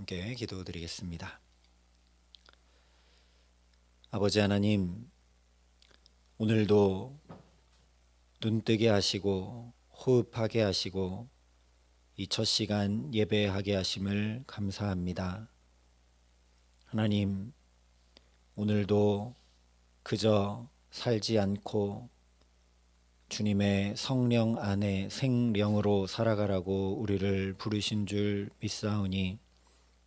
함께 기도드리겠습니다. 아버지 하나님, 오늘도 눈뜨게 하시고 호흡하게 하시고 이 첫 시간 예배하게 하심을 감사합니다. 하나님, 오늘도 그저 살지 않고 주님의 성령 안에 생령으로 살아가라고 우리를 부르신 줄 믿사오니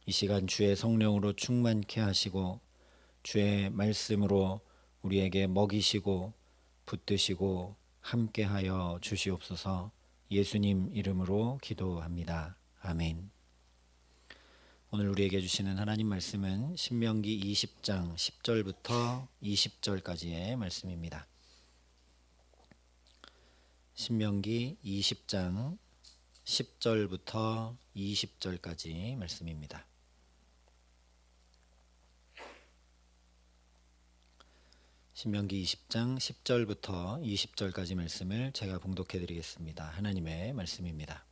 이 시간 주의 성령으로 충만케 하시고 주의 말씀으로 우리에게 먹이시고 붙드시고 함께하여 주시옵소서 예수님 이름으로 기도합니다. 아멘. 오늘 우리에게 주시는 하나님 말씀은 신명기 20장 10절부터 20절까지의 말씀입니다. 신명기 20장 10절부터 20절까지 말씀입니다. 신명기 20장 10절부터 20절까지 말씀을 제가 봉독해 드리겠습니다. 하나님의 말씀입니다.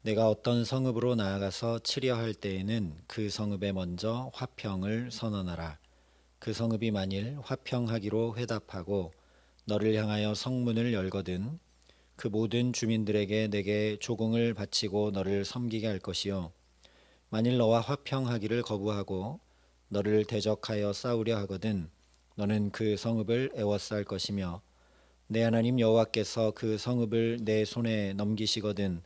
내가 어떤 성읍으로 나아가서 치려 할 때에는 그 성읍에 먼저 화평을 선언하라. 그 성읍이 만일 화평하기로 회답하고 너를 향하여 성문을 열거든 그 모든 주민들에게 내게 조공을 바치고 너를 섬기게 할 것이요 만일 너와 화평하기를 거부하고 너를 대적하여 싸우려 하거든 너는 그 성읍을 애워쌀 것이며 내 하나님 여호와께서 그 성읍을 내 손에 넘기시거든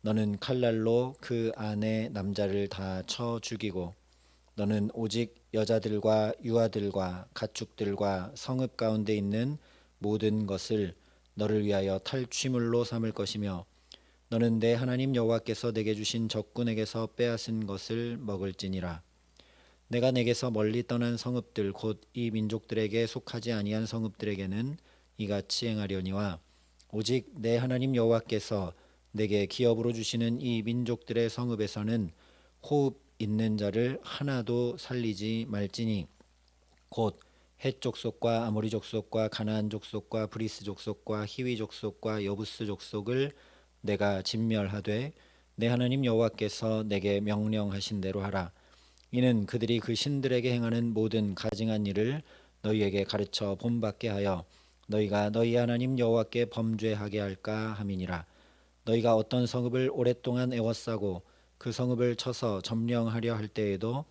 너는 칼날로 그 안에 남자를 다 쳐 죽이고 너는 오직 여자들과 유아들과 가축들과 성읍 가운데 있는 모든 것을 너를 위하여 탈취물로 삼을 것이며 너는 내 하나님 여호와께서 내게 주신 적군에게서 빼앗은 것을 먹을지니라 내가 내게서 멀리 떠난 성읍들 곧 이 민족들에게 속하지 아니한 성읍들에게는 이같이 행하려니와 오직 내 하나님 여호와께서 내게 기업으로 주시는 이 민족들의 성읍에서는 호흡 있는 자를 하나도 살리지 말지니 곧 헷 족속과 아모리 족속과 가나안 족속과 브리스 족속과 히위 족속과 여부스 족속을 내가 진멸하되 내 하나님 여호와께서 내게 명령하신 대로 하라 이는 그들이 그 신들에게 행하는 모든 가증한 일을 너희에게 가르쳐 본받게 하여 너희가 너희 하나님 여호와께 범죄하게 할까 함이니라. 너희가 어떤 성읍을 오랫동안 애워싸고 그 성읍을 쳐서 점령하려 할 때에도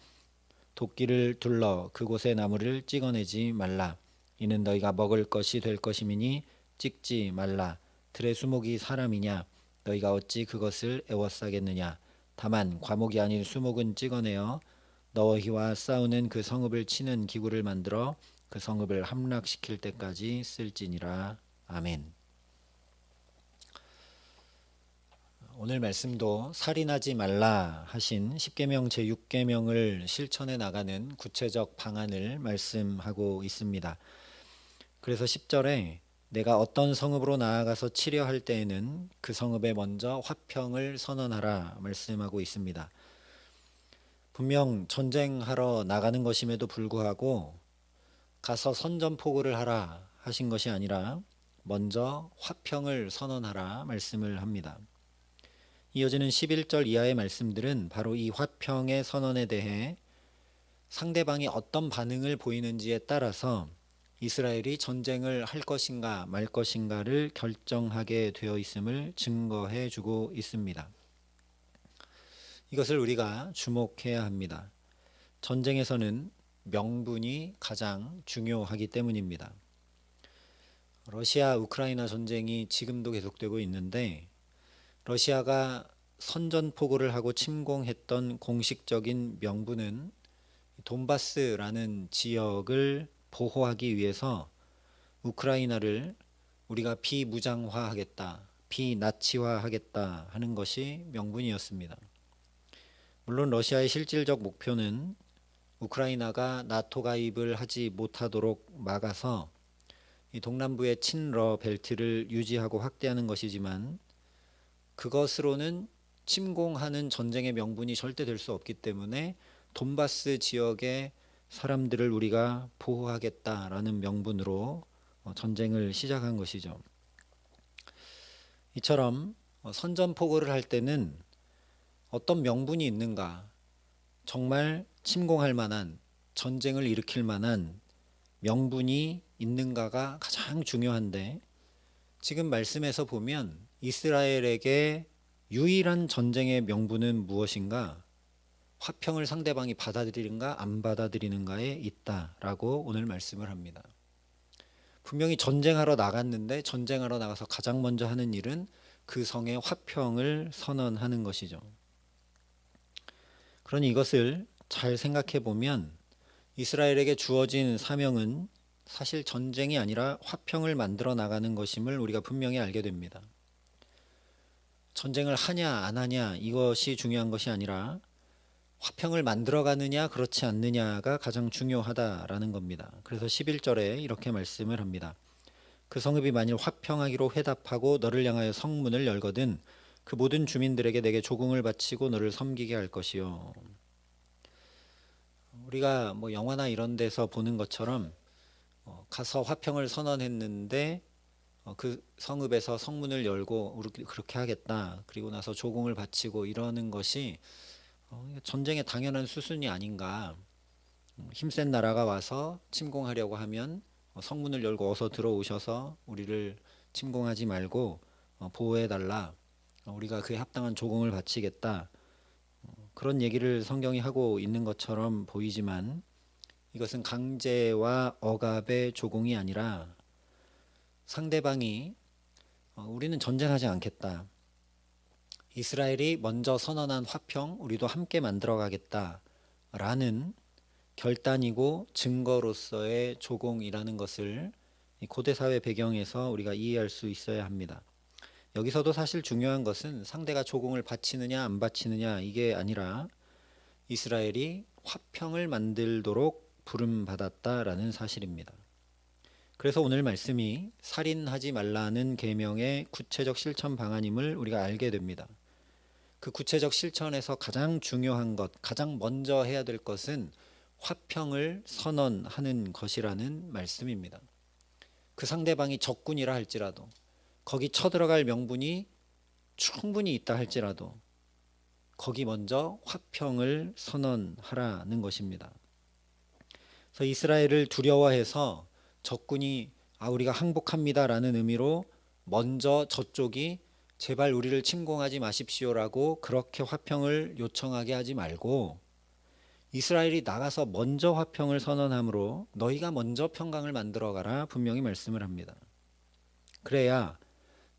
도끼를 둘러 그곳의 나무를 찍어내지 말라. 이는 너희가 먹을 것이 될 것임이니 찍지 말라. 들의 수목이 사람이냐? 너희가 어찌 그것을 애워싸겠느냐? 다만 과목이 아닌 수목은 찍어내어 너희와 싸우는 그 성읍을 치는 기구를 만들어 그 성읍을 함락시킬 때까지 쓸지니라 아멘. 오늘 말씀도 살인하지 말라 하신 10계명 제6계명을 실천해 나가는 구체적 방안을 말씀하고 있습니다. 그래서 10절에 내가 어떤 성읍으로 나아가서 치려 할 때에는 그 성읍에 먼저 화평을 선언하라 말씀하고 있습니다. 분명 전쟁하러 나가는 것임에도 불구하고 가서 선전포고를 하라 하신 것이 아니라 먼저 화평을 선언하라 말씀을 합니다. 이어지는 11절 이하의 말씀들은 바로 이 화평의 선언에 대해 상대방이 어떤 반응을 보이는지에 따라서 이스라엘이 전쟁을 할 것인가 말 것인가를 결정하게 되어 있음을 증거해 주고 있습니다. 이것을 우리가 주목해야 합니다. 전쟁에서는 명분이 가장 중요하기 때문입니다. 러시아 우크라이나 전쟁이 지금도 계속되고 있는데 러시아가 선전포고를 하고 침공했던 공식적인 명분은 돈바스라는 지역을 보호하기 위해서 우크라이나를 우리가 비무장화하겠다, 비나치화하겠다 하는 것이 명분이었습니다. 물론 러시아의 실질적 목표는 우크라이나가 나토 가입을 하지 못하도록 막아서 동남부의 친러 벨트를 유지하고 확대하는 것이지만 그것으로는 침공하는 전쟁의 명분이 절대 될 수 없기 때문에 돈바스 지역의 사람들을 우리가 보호하겠다라는 명분으로 어, 전쟁을 시작한 것이죠. 이처럼 어, 선전포고를 할 때는 어떤 명분이 있는가? 정말 침공할 만한 전쟁을 일으킬 만한 명분이 있는가가 가장 중요한데 지금 말씀에서 보면 이스라엘에게 유일한 전쟁의 명분은 무엇인가? 화평을 상대방이 받아들이는가 안 받아들이는가에 있다라고 오늘 말씀을 합니다. 분명히 전쟁하러 나갔는데 전쟁하러 나가서 가장 먼저 하는 일은 그 성의 화평을 선언하는 것이죠. 그러니 이것을 잘 생각해 보면 이스라엘에게 주어진 사명은 사실 전쟁이 아니라 화평을 만들어 나가는 것임을 우리가 분명히 알게 됩니다. 전쟁을 하냐 안 하냐 이것이 중요한 것이 아니라 화평을 만들어 가느냐 그렇지 않느냐가 가장 중요하다라는 겁니다. 그래서 11절에 이렇게 말씀을 합니다. 그 성읍이 만일 화평하기로 회답하고 너를 향하여 성문을 열거든 그 모든 주민들에게 내게 조공을 바치고 너를 섬기게 할 것이요. 우리가 뭐 영화나 이런 데서 보는 것처럼 어, 가서 화평을 선언했는데 어, 그 성읍에서 성문을 열고 그렇게 하겠다. 그리고 나서 조공을 바치고 이러는 것이 어, 전쟁의 당연한 수순이 아닌가. 음, 힘센 나라가 와서 침공하려고 하면 어, 성문을 열고 어서 들어오셔서 우리를 침공하지 말고 어, 보호해 달라. 어, 우리가 그에 합당한 조공을 바치겠다. 어, 그런 얘기를 성경이 하고 있는 것처럼 보이지만 이것은 강제와 억압의 조공이 아니라 상대방이 어, 우리는 전쟁하지 않겠다. 이스라엘이 먼저 선언한 화평 우리도 함께 만들어 가겠다라는 결단이고 증거로서의 조공이라는 것을 이 고대 사회 배경에서 우리가 이해할 수 있어야 합니다. 여기서도 사실 중요한 것은 상대가 조공을 바치느냐 안 바치느냐 이게 아니라 이스라엘이 화평을 만들도록 부름 받았다라는 사실입니다. 그래서 오늘 말씀이 살인하지 말라는 계명의 구체적 실천 방안임을 우리가 알게 됩니다. 그 구체적 실천에서 가장 중요한 것, 가장 먼저 해야 될 것은 화평을 선언하는 것이라는 말씀입니다. 그 상대방이 적군이라 할지라도 거기 쳐들어갈 명분이 충분히 있다 할지라도 거기 먼저 화평을 선언하라는 것입니다. 그래서 이스라엘을 두려워해서 적군이 아 우리가 항복합니다라는 의미로 먼저 저쪽이 제발 우리를 침공하지 마십시오라고 그렇게 화평을 요청하게 하지 말고 이스라엘이 나가서 먼저 화평을 선언함으로 너희가 먼저 평강을 만들어 가라 분명히 말씀을 합니다. 그래야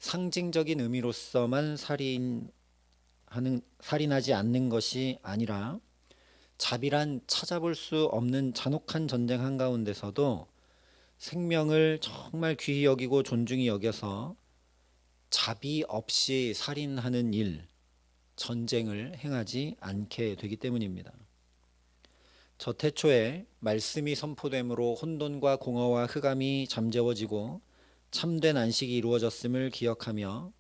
상징적인 의미로서만 살인하는 살인하지 않는 것이 아니라 자비란 찾아볼 수 없는 잔혹한 전쟁 한가운데서도 생명을 정말 귀히 여기고 존중히 여겨서 자비 없이 살인하는 일, 전쟁을 행하지 않게 되기 때문입니다. 저 태초에 말씀이 선포됨으로 혼돈과 공허와 흑암이 잠재워지고 참된 안식이 이루어졌음을 기억하며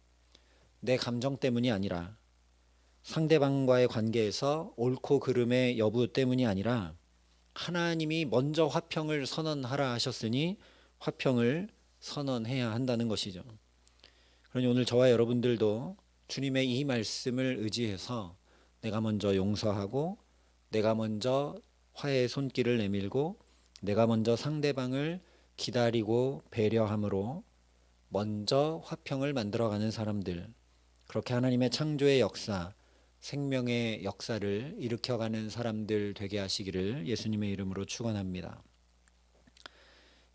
내 감정 때문이 아니라 상대방과의 관계에서 옳고 그름의 여부 때문이 아니라 하나님이 먼저 화평을 선언하라 하셨으니 화평을 선언해야 한다는 것이죠. 그러니 오늘 저와 여러분들도 주님의 이 말씀을 의지해서 내가 먼저 용서하고 내가 먼저 화해의 손길을 내밀고 내가 먼저 상대방을 기다리고 배려함으로 먼저 화평을 만들어가는 사람들 그렇게 하나님의 창조의 역사 생명의 역사를 일으켜가는 사람들 되게 하시기를 예수님의 이름으로 축원합니다.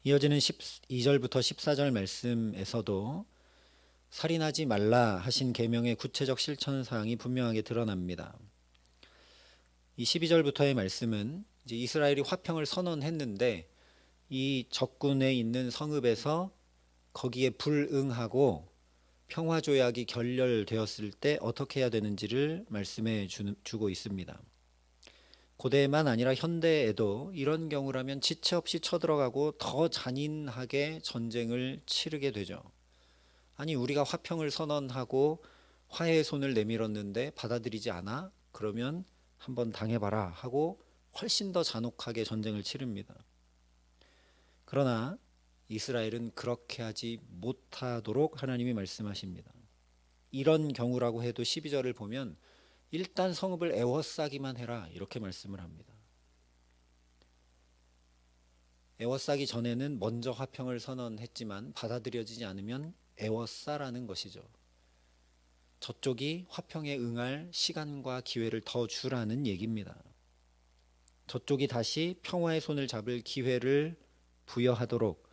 이어지는 12절부터 14절 말씀에서도 살인하지 말라 하신 계명의 구체적 실천 사항이 분명하게 드러납니다. 이 12절부터의 말씀은 이제 이스라엘이 화평을 선언했는데 이 적군에 있는 성읍에서 거기에 불응하고 평화 조약이 결렬되었을 때 어떻게 해야 되는지를 말씀해 주고 있습니다. 고대만 아니라 현대에도 이런 경우라면 지체 없이 쳐들어가고 더 잔인하게 전쟁을 치르게 되죠. 아니 우리가 화평을 선언하고 화해의 손을 내밀었는데 받아들이지 않아? 그러면 한번 당해봐라 하고 훨씬 더 잔혹하게 전쟁을 치릅니다. 그러나 이스라엘은 그렇게 하지 못하도록 하나님이 말씀하십니다. 이런 경우라고 해도 12절을 보면 일단 성읍을 애워싸기만 해라 이렇게 말씀을 합니다. 애워싸기 전에는 먼저 화평을 선언했지만 받아들여지지 않으면 애워싸라는 것이죠. 저쪽이 화평에 응할 시간과 기회를 더 주라는 얘기입니다. 저쪽이 다시 평화의 손을 잡을 기회를 부여하도록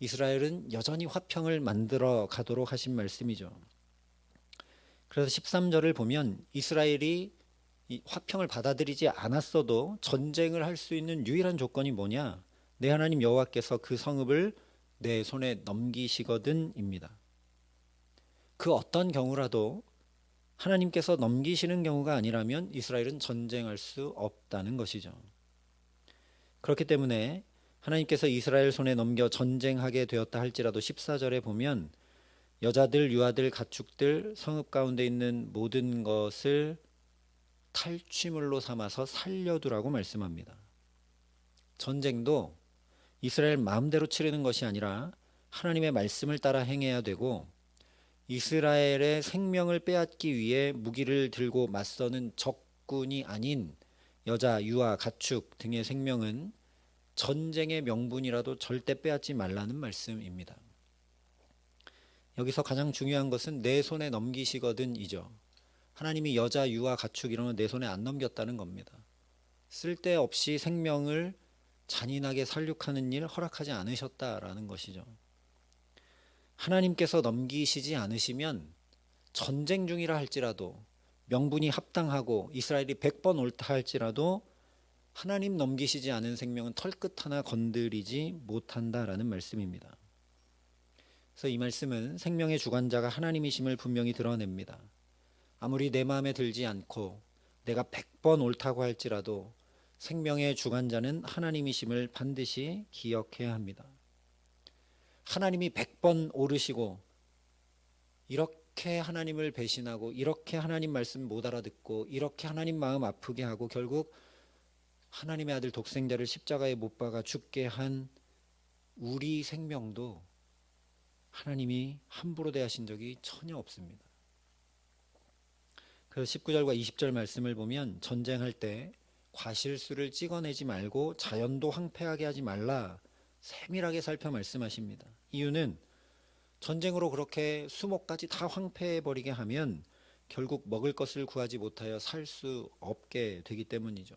이스라엘은 여전히 화평을 만들어 가도록 하신 말씀이죠. 그래서 13절을 보면 이스라엘이 이 화평을 받아들이지 않았어도 전쟁을 할 수 있는 유일한 조건이 뭐냐? 내 하나님 여호와께서 그 성읍을 내 손에 넘기시거든입니다. 그 어떤 경우라도 하나님께서 넘기시는 경우가 아니라면 이스라엘은 전쟁할 수 없다는 것이죠. 그렇기 때문에 하나님께서 이스라엘 손에 넘겨 전쟁하게 되었다 할지라도 14절에 보면 여자들, 유아들, 가축들, 성읍 가운데 있는 모든 것을 탈취물로 삼아서 살려두라고 말씀합니다. 전쟁도 이스라엘 마음대로 치르는 것이 아니라 하나님의 말씀을 따라 행해야 되고 이스라엘의 생명을 빼앗기 위해 무기를 들고 맞서는 적군이 아닌 여자, 유아, 가축 등의 생명은 전쟁의 명분이라도 절대 빼앗지 말라는 말씀입니다. 여기서 가장 중요한 것은 내 손에 넘기시거든이죠. 하나님이 여자, 유아, 가축 이런 내 손에 안 넘겼다는 겁니다. 쓸데없이 생명을 잔인하게 살육하는 일 허락하지 않으셨다라는 것이죠. 하나님께서 넘기시지 않으시면 전쟁 중이라 할지라도 명분이 합당하고 이스라엘이 100번 옳다 할지라도 하나님 넘기시지 않은 생명은 털끝 하나 건드리지 못한다라는 말씀입니다. 그래서 이 말씀은 생명의 주관자가 하나님이심을 분명히 드러냅니다. 아무리 내 마음에 들지 않고 내가 100번 옳다고 할지라도 생명의 주관자는 하나님이심을 반드시 기억해야 합니다. 하나님이 100번 오르시고 이렇게 하나님을 배신하고 이렇게 하나님 말씀 못 알아듣고 이렇게 하나님 마음 아프게 하고 결국 하나님의 아들 독생자를 십자가에 못 박아 죽게 한 우리 생명도 하나님이 함부로 대하신 적이 전혀 없습니다. 그래서 19절과 20절 말씀을 보면 전쟁할 때 과실수를 찍어내지 말고 자연도 황폐하게 하지 말라 세밀하게 살펴 말씀하십니다. 이유는 전쟁으로 그렇게 수목까지 다 황폐해 버리게 하면 결국 먹을 것을 구하지 못하여 살 수 없게 되기 때문이죠.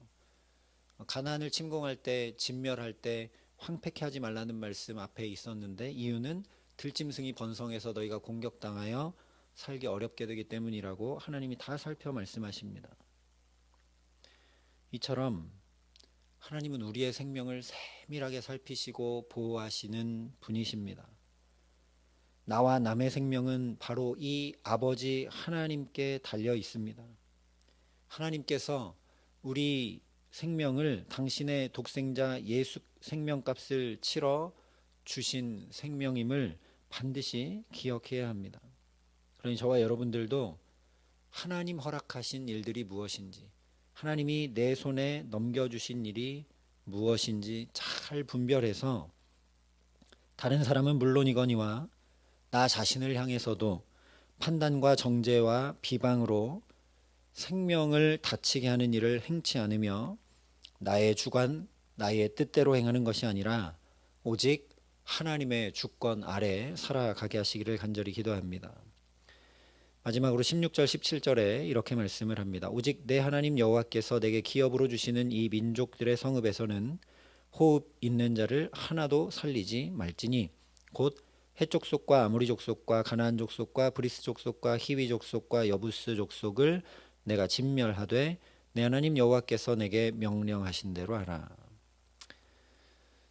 가나안을 침공할 때 진멸할 때 황폐케 하지 말라는 말씀 앞에 있었는데 이유는 들짐승이 번성해서 너희가 공격당하여 살기 어렵게 되기 때문이라고 하나님이 다 살펴 말씀하십니다. 이처럼 하나님은 우리의 생명을 세밀하게 살피시고 보호하시는 분이십니다. 나와 남의 생명은 바로 이 아버지 하나님께 달려 있습니다. 하나님께서 우리 생명을 당신의 독생자 예수 생명값을 치러 주신 생명임을 반드시 기억해야 합니다. 그러니 저와 여러분들도 하나님 허락하신 일들이 무엇인지, 하나님이 내 손에 넘겨주신 일이 무엇인지 잘 분별해서 다른 사람은 물론이거니와 나 자신을 향해서도 판단과 정죄와 비방으로 생명을 다치게 하는 일을 행치 않으며 나의 주관, 나의 뜻대로 행하는 것이 아니라 오직 하나님의 주권 아래 살아가게 하시기를 간절히 기도합니다. 마지막으로 16절 17절에 이렇게 말씀을 합니다. 오직 내 하나님 여호와께서 내게 기업으로 주시는 이 민족들의 성읍에서는 호흡 있는 자를 하나도 살리지 말지니 곧 해족 속과 아무리 족속과 가나안 족속과 브리스 족속과 히위 족속과 여부스 족속을 내가 진멸하되 내 하나님 여호와께서 내게 명령하신 대로 하라.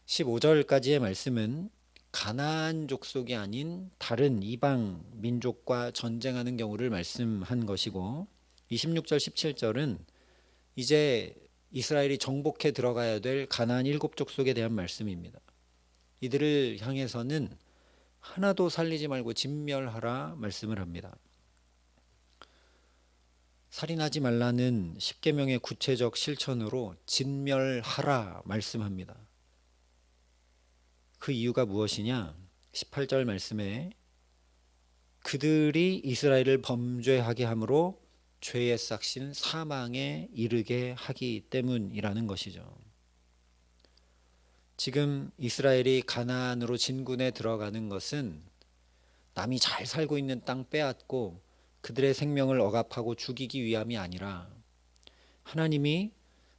15절까지의 말씀은 가나안 족속이 아닌 다른 이방 민족과 전쟁하는 경우를 말씀한 것이고 26절 17절은 이제 이스라엘이 정복해 들어가야 될 가나안 일곱 족속에 대한 말씀입니다. 이들을 향해서는 하나도 살리지 말고 진멸하라 말씀을 합니다. 살인하지 말라는 십계명의 구체적 실천으로 진멸하라 말씀합니다. 그 이유가 무엇이냐? 18절 말씀에 그들이 이스라엘을 범죄하게 함으로 죄의 싹신 사망에 이르게 하기 때문이라는 것이죠. 지금 이스라엘이 가나안으로 진군에 들어가는 것은 남이 잘 살고 있는 땅 빼앗고 그들의 생명을 억압하고 죽이기 위함이 아니라 하나님이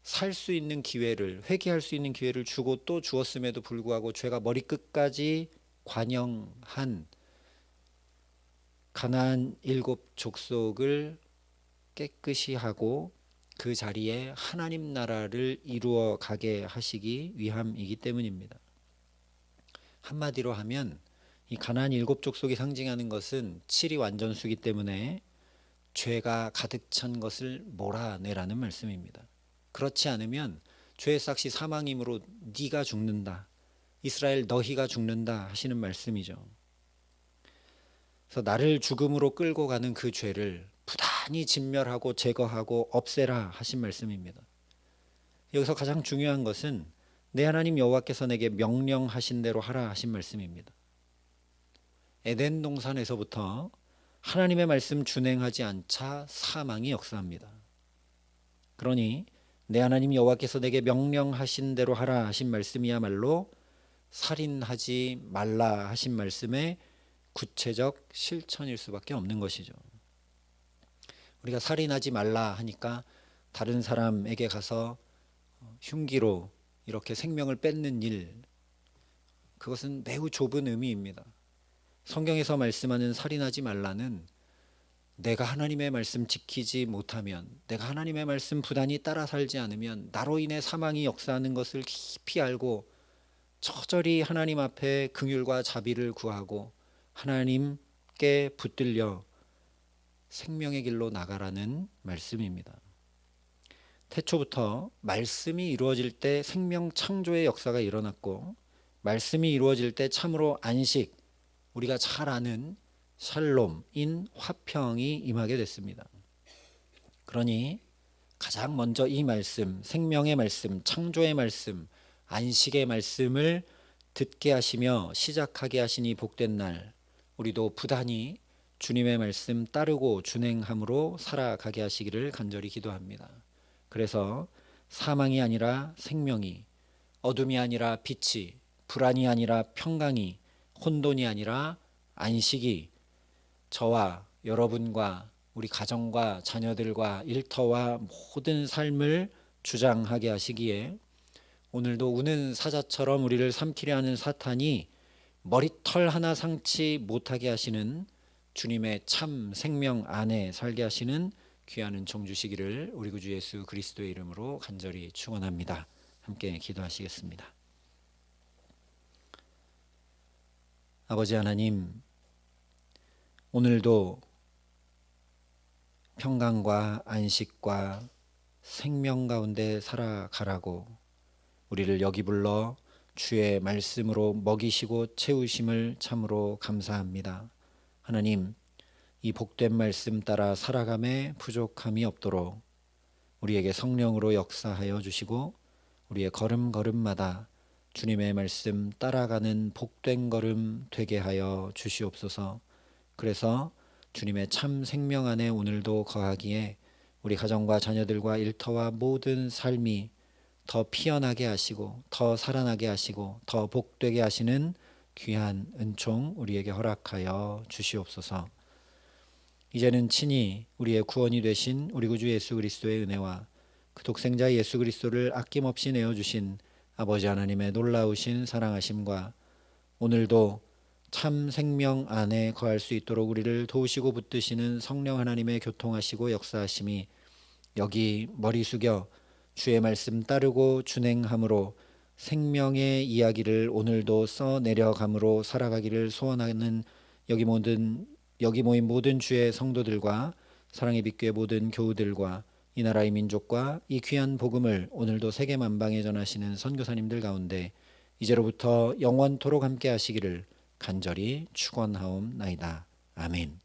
살 수 있는 기회를 회개할 수 있는 기회를 주고 또 주었음에도 불구하고 죄가 머리끝까지 관영한 가나안 일곱 족속을 깨끗이 하고 그 자리에 하나님 나라를 이루어 가게 하시기 위함이기 때문입니다. 한마디로 하면 이 가나안 일곱 족속이 상징하는 것은 칠이 완전수기 때문에 죄가 가득 찬 것을 몰아내라는 말씀입니다. 그렇지 않으면 죄의 삭시 사망이므로 네가 죽는다. 이스라엘 너희가 죽는다 하시는 말씀이죠. 그래서 나를 죽음으로 끌고 가는 그 죄를 부단히 진멸하고 제거하고 없애라 하신 말씀입니다. 여기서 가장 중요한 것은 내 하나님 여호와께서 내게 명령하신 대로 하라 하신 말씀입니다. 에덴 동산에서부터 하나님의 말씀 준행하지 않자 사망이 역사합니다. 그러니 내 하나님 여호와께서 내게 명령하신 대로 하라 하신 말씀이야말로 살인하지 말라 하신 말씀의 구체적 실천일 수밖에 없는 것이죠. 우리가 살인하지 말라 하니까 다른 사람에게 가서 흉기로 이렇게 생명을 뺏는 일 그것은 매우 좁은 의미입니다. 성경에서 말씀하는 살인하지 말라는 내가 하나님의 말씀 지키지 못하면 내가 하나님의 말씀 부단히 따라 살지 않으면 나로 인해 사망이 역사하는 것을 깊이 알고 처절히 하나님 앞에 긍휼과 자비를 구하고 하나님께 붙들려 생명의 길로 나가라는 말씀입니다. 태초부터 말씀이 이루어질 때 생명 창조의 역사가 일어났고 말씀이 이루어질 때 참으로 안식 우리가 잘 아는 샬롬인 화평이 임하게 됐습니다. 그러니 가장 먼저 이 말씀, 생명의 말씀, 창조의 말씀, 안식의 말씀을 듣게 하시며 시작하게 하시니 복된 날 우리도 부단히 주님의 말씀 따르고 준행함으로 살아가게 하시기를 간절히 기도합니다. 그래서 사망이 아니라 생명이 어둠이 아니라 빛이 불안이 아니라 평강이 혼돈이 아니라 안식이 저와 여러분과 우리 가정과 자녀들과 일터와 모든 삶을 주장하게 하시기에 오늘도 우는 사자처럼 우리를 삼키려 하는 사탄이 머리털 하나 상치 못하게 하시는 주님의 참 생명 안에 살게 하시는 귀한 은총 주시기를 우리 구주 예수 그리스도의 이름으로 간절히 축원합니다. 함께 기도하시겠습니다. 아버지 하나님 오늘도 평강과 안식과 생명 가운데 살아가라고 우리를 여기 불러 주의 말씀으로 먹이시고 채우심을 참으로 감사합니다. 하나님, 이 복된 말씀 따라 살아감에 부족함이 없도록 우리에게 성령으로 역사하여 주시고 우리의 걸음걸음마다 주님의 말씀 따라가는 복된 걸음 되게 하여 주시옵소서. 그래서 주님의 참 생명 안에 오늘도 거하기에 우리 가정과 자녀들과 일터와 모든 삶이 더 피어나게 하시고 더 살아나게 하시고 더 복되게 하시는 귀한 은총 우리에게 허락하여 주시옵소서. 이제는 친히 우리의 구원이 되신 우리 구주 예수 그리스도의 은혜와 그 독생자 예수 그리스도를 아낌없이 내어 주신 아버지 하나님의 놀라우신 사랑하심과 오늘도 참 생명 안에 거할 수 있도록 우리를 도우시고 붙드시는 성령 하나님의 교통하시고 역사하심이 여기 머리 숙여 주의 말씀 따르고 준행함으로 생명의 이야기를 오늘도 써 내려감으로 살아가기를 소원하는 여기 모든 여기 모인 모든 주의 성도들과 사랑의 빛교의 모든 교우들과 이 나라의 민족과 이 귀한 복음을 오늘도 세계 만방에 전하시는 선교사님들 가운데 이제로부터 영원토록 함께 하시기를 간절히 축원하옵나이다. 아멘.